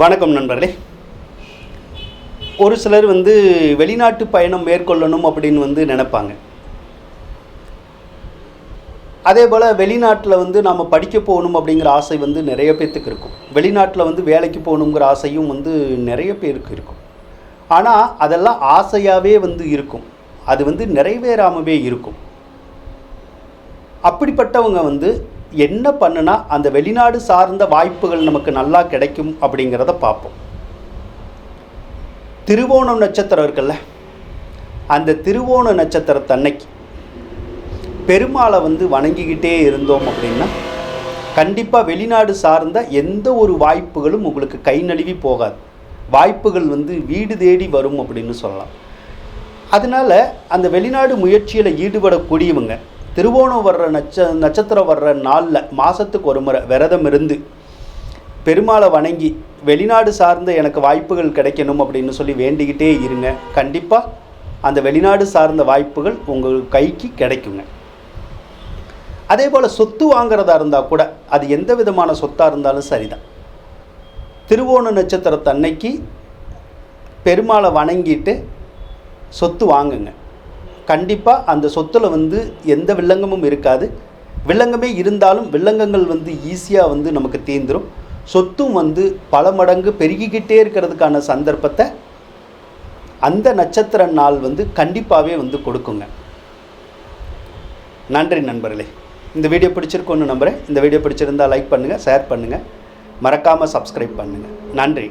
வணக்கம் நண்பர்களே. ஒரு சிலர் வந்து வெளிநாட்டு பயணம் மேற்கொள்ளணும் அப்படின்னு வந்து நினைப்பாங்க. அதே போல் வெளிநாட்டில் வந்து நாம் படிக்க போகணும் அப்படிங்கிற ஆசை வந்து நிறைய பேர்த்துக்கு இருக்கும். வெளிநாட்டில் வந்து வேலைக்கு போகணுங்கிற ஆசையும் வந்து நிறைய பேருக்கு இருக்கும். ஆனால் அதெல்லாம் ஆசையாகவே வந்து இருக்கும். அது வந்து நிறைவேறாமவே இருக்கும். அப்படிப்பட்டவங்க வந்து என்ன பண்ணுனா அந்த வெளிநாடு சார்ந்த வாய்ப்புகள் நமக்கு நல்லா கிடைக்கும் அப்படிங்கிறத பார்ப்போம். திருவோணம் நட்சத்திரம் இருக்குல்ல அந்த திருவோண நட்சத்திரத்தன்னைக்கு பெருமாளை வந்து வணங்கிக்கிட்டே இருந்தோம் அப்படின்னா கண்டிப்பாக வெளிநாடு சார்ந்த எந்த ஒரு வாய்ப்புகளும் உங்களுக்கு கை நழுவி போகாது. வாய்ப்புகள் வந்து வீடு தேடி வரும் அப்படின்னு சொல்லலாம். அதனால அந்த வெளிநாடு முயற்சியில் ஈடுபடக்கூடியவங்க திருவோணம் வர்ற நட்ச நட்சத்திரம் வர்ற நாளில் மாதத்துக்கு ஒரு முறை விரதம் இருந்து பெருமாளை வணங்கி வெளிநாடு சார்ந்த எனக்கு வாய்ப்புகள் கிடைக்கணும் அப்படின்னு சொல்லி வேண்டிக்கிட்டே இருங்க. கண்டிப்பாக அந்த வெளிநாடு சார்ந்த வாய்ப்புகள் உங்கள் கைக்கு கிடைக்குங்க. அதே போல் சொத்து வாங்குறதா இருந்தால் கூட அது எந்த விதமான சொத்தாக இருந்தாலும் சரிதான். திருவோண நட்சத்திரத்தன்னைக்கு பெருமாளை வணங்கிட்டு சொத்து வாங்குங்க. கண்டிப்பாக அந்த சொத்தில் வந்து எந்த வில்லங்கமும் இருக்காது. வில்லங்கமே இருந்தாலும் வில்லங்கங்கள் வந்து ஈஸியாக வந்து நமக்கு தீந்துரும். சொத்தும் வந்து பல மடங்கு பெருகிக்கிட்டே இருக்கிறதுக்கான சந்தர்ப்பத்தை அந்த நட்சத்திர நாள் வந்து கண்டிப்பாகவே வந்து கொடுக்குங்க. நன்றி நண்பர்களே. இந்த வீடியோ பிடிச்சிருக்கோன்னு நம்புகிறேன் இந்த வீடியோ பிடிச்சிருந்தா லைக் பண்ணுங்கள் ஷேர் பண்ணுங்கள் மறக்காமல் சப்ஸ்கிரைப் பண்ணுங்கள் நன்றி.